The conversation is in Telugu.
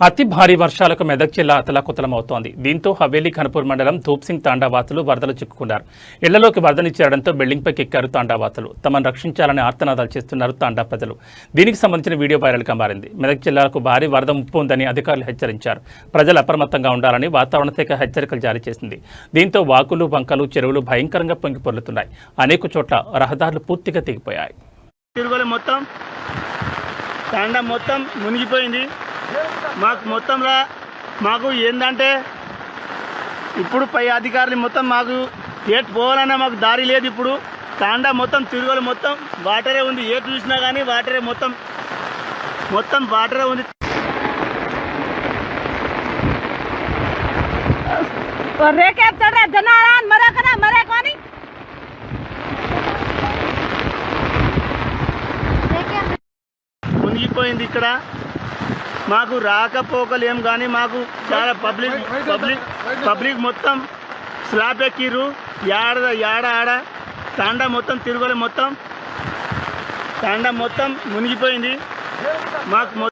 అతి భారీ వర్షాలకు మెదక్ జిల్లా అతలాకుతలమవుతోంది. దీంతో హవేలీ ఖనపూర్ మండలం ధూప్సింగ్ తాండావాసులు వరదలు చిక్కుకున్నారు. ఇళ్ళలోకి వరదని చేరడంతో బిల్డింగ్పైకి ఎక్కారు తాండావాసులు తమను రక్షించాలని ఆర్తనాదాలు చేస్తున్నారు తాండా ప్రజలు. దీనికి సంబంధించిన వీడియో వైరల్గా మారింది. మెదక్ జిల్లాకు భారీ వరద ముప్పు ఉందని అధికారులు హెచ్చరించారు. ప్రజలు అప్రమత్తంగా ఉండాలని వాతావరణ శాఖ హెచ్చరికలు జారీ చేసింది. దీంతో వాకులు వంకలు చెరువులు భయంకరంగా పొంగి పొర్లుతున్నాయి అనేక చోట్ల రహదారులు పూర్తిగా తెగిపోయాయి. తిరుగులు మొత్తం తాండా మొత్తం మునిగిపోయింది. మాకు మొత్తంలో మాకు ఏంటంటే ఇప్పుడు పై అధికారులు మొత్తం మాకు ఏటు పోవాలన్నా మాకు దారి లేదు ఇప్పుడు. తాండా మొత్తం తిరుగులు మొత్తం వాటరే ఉంది. ఏటు చూసినా కానీ వాటరే మొత్తం మొత్తం వాటరే ఉంది. రేకేపుతాడు జనారా? మరే కదా మరే కానీ మునిగిపోయింది ఇక్కడ. మాకు రాకపోకలు ఏం కానీ మాకు చాలా పబ్లిక్ పబ్లిక్ పబ్లిక్ మొత్తం స్లాబ్ ఎక్కిర్రు. యాడ యాడ ఆడ. తాండా మొత్తం తిరుగులు మొత్తం. తాండా మొత్తం మునిగిపోయింది. మాకు